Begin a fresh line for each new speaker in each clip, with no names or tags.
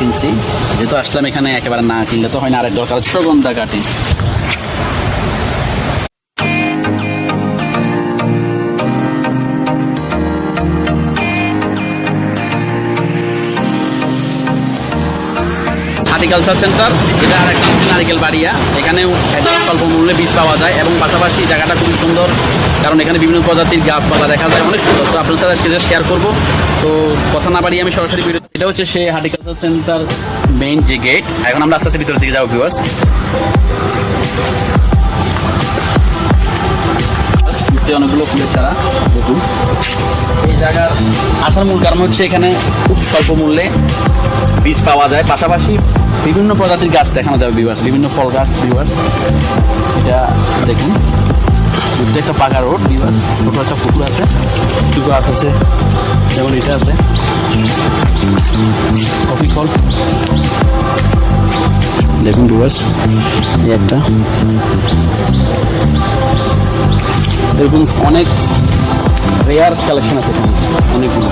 কিনছি। যেহেতু আসলাম এখানে একেবারে না কিনলে তো হয় না আরেক দরকার সুগন্ধা কাটি হার্টিকালচার সেন্টার এটা আর একটা নারিকেল বাড়িয়া। এখানেও একদম স্বল্প মূল্যে বীজ পাওয়া যায় এবং পাশাপাশি জায়গাটা খুবই সুন্দর, কারণ এখানে বিভিন্ন প্রজাতির গাছপালা দেখা যায়, অনেক সুন্দর। তো আপনার সাথে আজকে শেয়ার করব। তো কথা না বাড়িয়ে আমি সরাসরি ভিডিও এটা হচ্ছে সেই হার্টিকালচার সেন্টার মেইন যে গেট এখন আমরা আস্তে আস্তে ভিতরের দিকে যাব ভিউয়ার্স অনেকগুলো ফুলের চারা, দেখুন। এই জায়গার আসার মূল কারণ হচ্ছে এখানে খুব স্বল্প মূল্যে বীজ পাওয়া যায়। পাশাপাশি বিভিন্ন প্রজাতির গাছ দেখানো যাবে বিভার্স বিভিন্ন ফল গাছ বিভার্স এটা দেখুন। একটা পাকা রোড বিভার্স ছোটো একটা পুকুর আছে। কিছু গাছ আছে। যেমন এটা আছে। কফি ফল দেখুন বিভার্স একটা। এরকম অনেক রেয়ার কালেকশন আছে অনেকগুলো।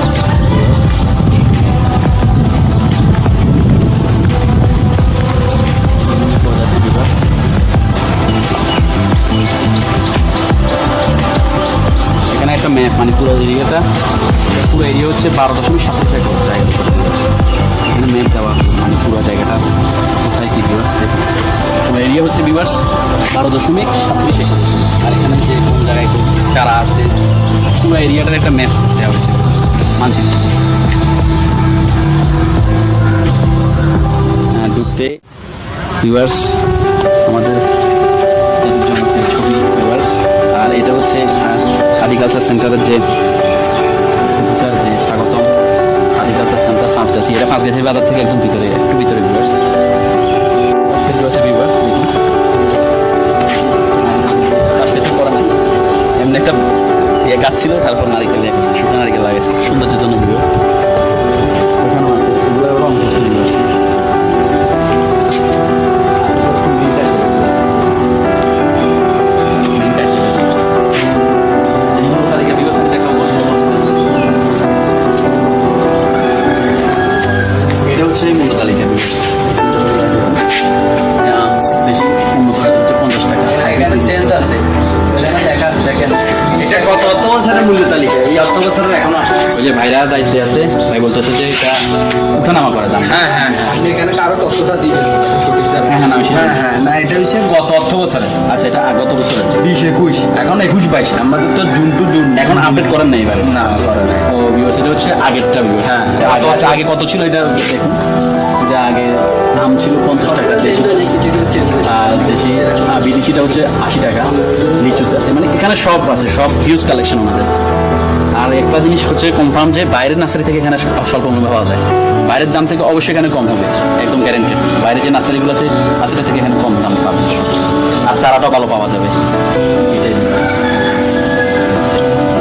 মানে পুরো এরিয়াটা পুরো এরিয়া হচ্ছে বারো দশমিক সাতাশ একর জায়গা। এখানে ম্যাপ দেওয়া মানে পুরো জায়গাটা। কোথায় কী বিভার্স পুরো এরিয়া হচ্ছে বিভার্স বারো দশমিক একর। আর এখানে যে কোন জায়গায় চারা আছে পুরো এরিয়াটার একটা ম্যাপ দেওয়া হচ্ছে মানচিত্র হ্যাঁ, ঢুকতে আমাদের ছবি ভিউয়ার্স আর এটা হচ্ছে হারিকালচার সেন্টারের যে স্বাগতম হারিকালচার সেন্টার পাঁচগাছি। এটা পাঁচগাছি বাজার থেকে একদম ভিতরে, একটু ভিতরে ভিউয়ার্স ভিউয়ার্স এমনি একটা ইয়ে গাছ ছিল, তারপর নারিকেল ইয়ে করছে শুকনো নারিকেল লাগাইছে সৌন্দর্যের যে ভাইরা দায়িত্বে আছে ভাই বলতেছে যে এটা উঠানামা করা দাম
হ্যাঁ হ্যাঁ হ্যাঁ আপনি এখানে কারও কষ্টটা দিবেন হ্যাঁ দাম।
হ্যাঁ, হ্যাঁ, না,
এটা হচ্ছে গত অর্থ বছরে
আচ্ছা এটা গত বছরের
বিশ একুশ। এখন একুশ বাইশ। আমাদের তো জুন টু জুন।
এখন আপডেট করেন না এবারে ও ভিউয়ার্স এটা হচ্ছে আগেরটা ভিউয়ার্স
হ্যাঁ।
আগে আচ্ছা আগে কত ছিল এটা দেখুন। যে আগে দাম ছিল পঞ্চাশ টাকা দেশি। আর দেশি বিদেশিটা হচ্ছে আশি টাকা। লিচু আছে। মানে এখানে সব আছে সব হিউজ কালেকশন ওনাদের আর একটা জিনিস হচ্ছে কনফার্ম যে বাইরের নার্সারি থেকে এখানে স্বল্প মূল্যে পাওয়া যায়। বাইরের দাম থেকে অবশ্যই এখানে কম হবে একদম গ্যারেন্টেড বাইরে যে নার্সারিগুলোতে আছে থেকে এখানে কম দাম। আর চারাটাও ভালো পাওয়া যাবে।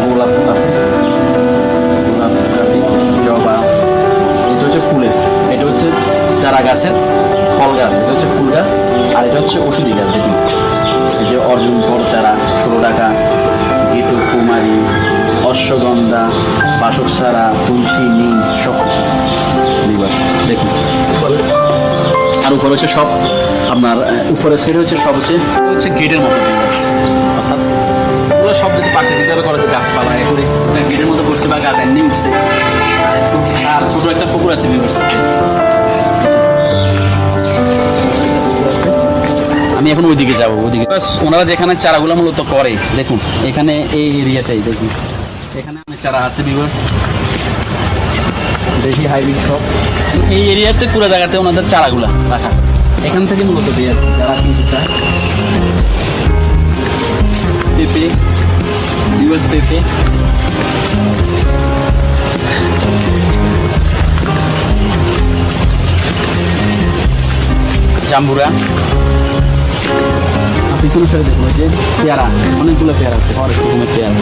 গোলাপ আছে। গোলাপ জবা। এটা হচ্ছে ফুলের। এটা হচ্ছে চারা গাছের ফল গাছ। এটা হচ্ছে ফুল গাছ। আর এটা হচ্ছে ওষুধি গাছ। দেখুন এই যে অর্জুন ফল চারা, ষোলো টাকা। গেতু কুমারী, অশ্বগন্ধা, বাসক চারা, তুলসী, নিম সব কিছু দেখুন। আর উপরে হচ্ছে সব আপনার উপরের সাইডে হচ্ছে সব হচ্ছে হচ্ছে গেটের মতো অর্থাৎ সব যদি প্রাকৃতিকভাবে করা গাছপালা করে গেটের মতো করছে বা গাছ এমনি উঠছে। আর ছোটো একটা পুকুর আছে আমি এখন ওইদিকে যাব, ওইদিকে। ওনারা যেখানে চারাগুলো মূলত করে, দেখুন, এখানে এই এরিয়াটাই, দেখুন। এখানে অনেক চারা আছে বেশি হাইব্রিড সব। এই এরিয়াতে পুরো জায়গাতে ওনাদের চারাগুলা রাখা। এখান থেকে মূলত দিয়ে যারা কিনতে পেঁপে ইউএস পেঁপে। জাম্বুরা। পিছনের সাইডে দেখুন ওই যে পেয়ারা। অনেকগুলো পেয়ারা আছে অনেক রকমের পেয়ারা।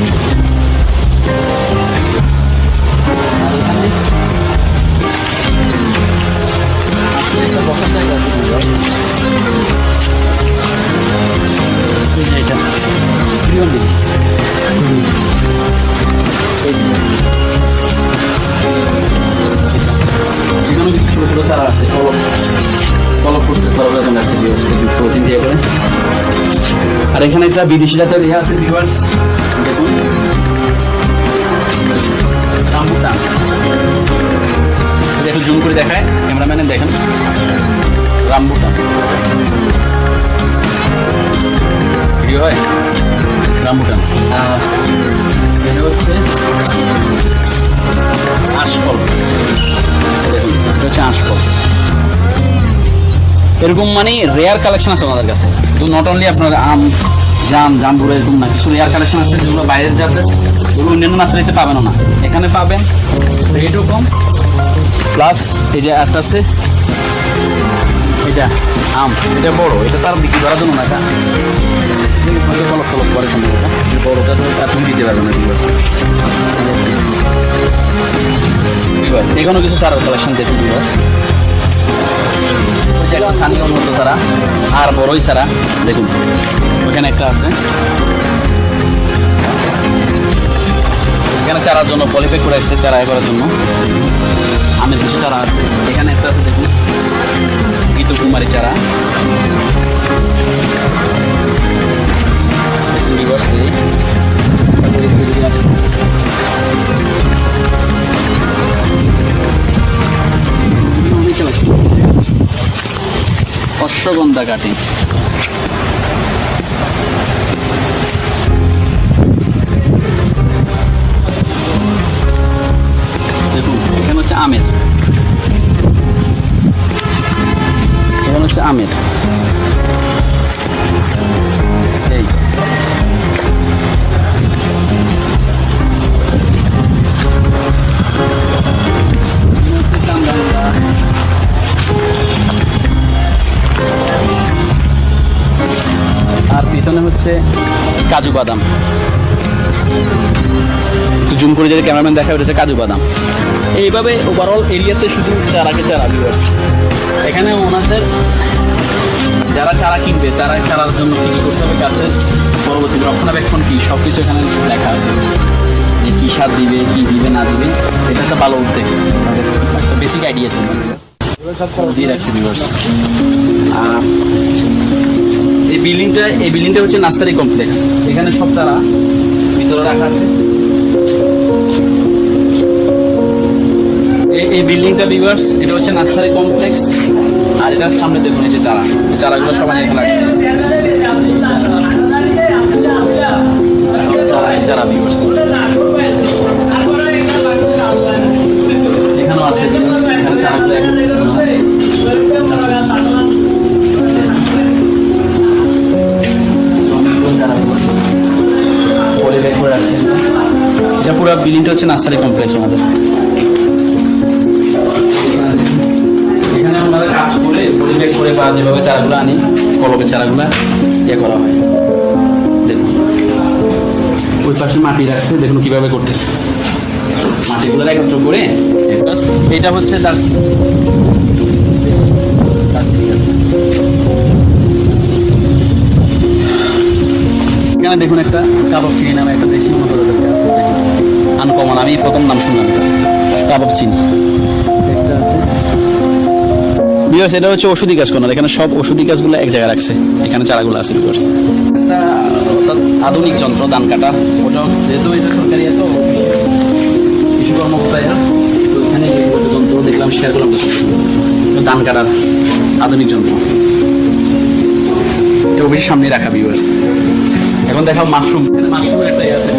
এখানেও কিছু ছোটো ছোটো চারা আছে কলপ কলপ করতে কলপ যখন আছে প্রোটিন দিয়ে করে আর এখানে একটা বিদেশি জাতের ইয়ে আছে ভিউয়ার্স দেখুন। একটু জুম করে দেখায়। ক্যামেরাম্যানে দেখেন। রামবুটান হয়? রামবুটান হচ্ছে দেখুন, এটা হচ্ছে এরকম মানে রেয়ার কালেকশন আছে আমাদের কাছে। শুধু নট অনলি আপনার আম, জাম জামবুড়ো এরকম না, কিছু রেয়ার কালেকশন আছে যেগুলো বাইরের যাবে ওগুলো অন্যান্য নার্সারিতে পাবেন না। এখানে পাবেন রেটও কম প্লাস এই যে একটা আছে। এটা আম, এটা বড়, এটা তার বিক্রি করার জন্য না বড়টা কিছু কালেকশন চারা, আর বড়ই চারা, দেখুন। ওখানে একটা আছে। এখানে চারার জন্য পলিপেক করে আসছে চারা করার জন্য। আমের কিছু চারা আছে। এখানে একটা আছে দেখুন। গীত কুমারী চারা। Listen, viewers, আমের। এখানে হচ্ছে আমের। এই। আর পিছনে হচ্ছে কাজু বাদাম। জুম করে যদি ক্যামেরাম্যান ওটা হচ্ছে কাজু বাদাম। এইভাবে ওভারঅল এরিয়াতে শুধু চারাকে চারা ভিউয়ার্স এখানে ওনাদের যারা চারা কিনবে তারা চারার জন্য কী কী করতে হবে? গাছে পরবর্তী রক্ষণাবেক্ষণ কী? সব কিছু এখানে লেখা আছে। যে কী সার দিবে, কী দিবে, না দিবে, এটা একটা ভালো উদ্যোগ। একটা বেসিক আইডিয়া আর এই বিল্ডিংটা এই বিল্ডিংটা হচ্ছে নার্সারি কমপ্লেক্স। এখানে সব চারা ভিতরে রাখা আছে। এই- বিল্ডিংটা ভিউয়ার্স এটা হচ্ছে নার্সারি কমপ্লেক্স আর এটার সামনে দেখুন এই যে চারা। চারাগুলো সবাই এখানে রাখছে চারা ভিউয়ার্স এখানেও এখানে এটা পুরো বিল্ডিংটা হচ্ছে নার্সারি কমপ্লেক্স আমাদের। যেভাবে চারাগুলো আনি কলমের চারাগুলো ইয়ে করা হয়। দেখুন। ওই পাশে মাটি রাখছে, দেখুন কীভাবে করতেছে। মাটিগুলো একত্র করে এটা হচ্ছে তার এখানে দেখুন একটা কাবাব চিনি নামে একটা দেশি মতো আনকমন, আমি প্রথম নাম শুনলাম কাবাব চিনি। বিকজ এটা হচ্ছে ওষুধি গাছ কোনার এখানে সব ওষুধি গাছগুলো এক জায়গায় রাখছে, এখানে চারাগুলো আছে অর্থাৎ আধুনিক যন্ত্র, ধান কাটা। ওটা যেহেতু এটা সরকারি এত কৃষি কর্মকর্তায় তো এখানে যন্ত্র দেখলাম শেয়ার করলাম। ধান কাটার আধুনিক যন্ত্র। এটা অফিসের সামনে রাখা ভিউয়ার্স এখন দেখাও মাশরুম মাশরুমের একটা ইয়ে আছে।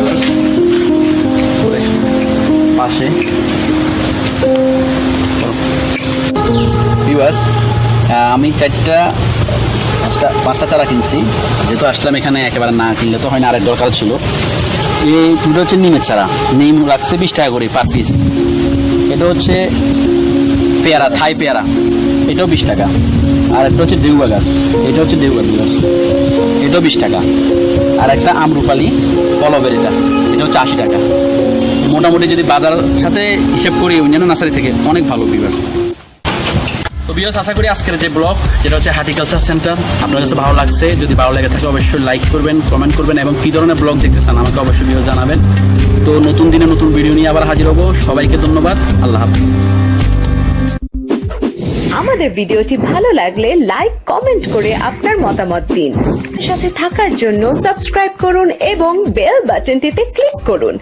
পাশে। ভিউয়ার্স আমি চারটা, পাঁচটা পাঁচটা চারা কিনছি। যেহেতু আসলাম এখানে, একেবারে না কিনলে তো হয় না, আরেক দরকার ছিল। এই দুটো হচ্ছে নিমের চারা। নিম রাখছে বিশ টাকা করে পার পিস এটা হচ্ছে পেয়ারা, থাই পেয়ারা। এটাও বিশ টাকা। আর একটা হচ্ছে দেউয়া গাছ। এটা হচ্ছে দেউয়া গাছ এটাও বিশ টাকা। আর একটা আমরুপালি কলবের এটা। এটা হচ্ছে আশি টাকা। মোটামুটি যদি বাজার সাথে হিসেব করি, অন্যান্য নার্সারি থেকে অনেক ভালো ভিউয়ার্স তো বিয়স আশা করি আজকের যে ব্লগ, যেটা হচ্ছে হার্টিকালচার সেন্টার আপনার কাছে ভালো লাগছে। যদি ভালো লেগে থাকে, অবশ্যই লাইক করবেন কমেন্ট করবেন, এবং কী ধরনের ব্লগ দেখতে চান, আমাকে অবশ্যই বিয়স জানাবেন। তো নতুন দিনে নতুন ভিডিও নিয়ে আবার হাজির হব। সবাইকে ধন্যবাদ। আল্লাহ হাফিজ।
আমাদের ভিডিওটি ভালো লাগলে লাইক কমেন্ট করে আপনার মতামত দিন। সাথে থাকার জন্য সাবস্ক্রাইব করুন এবং বেল বাটনটিতে ক্লিক করুন।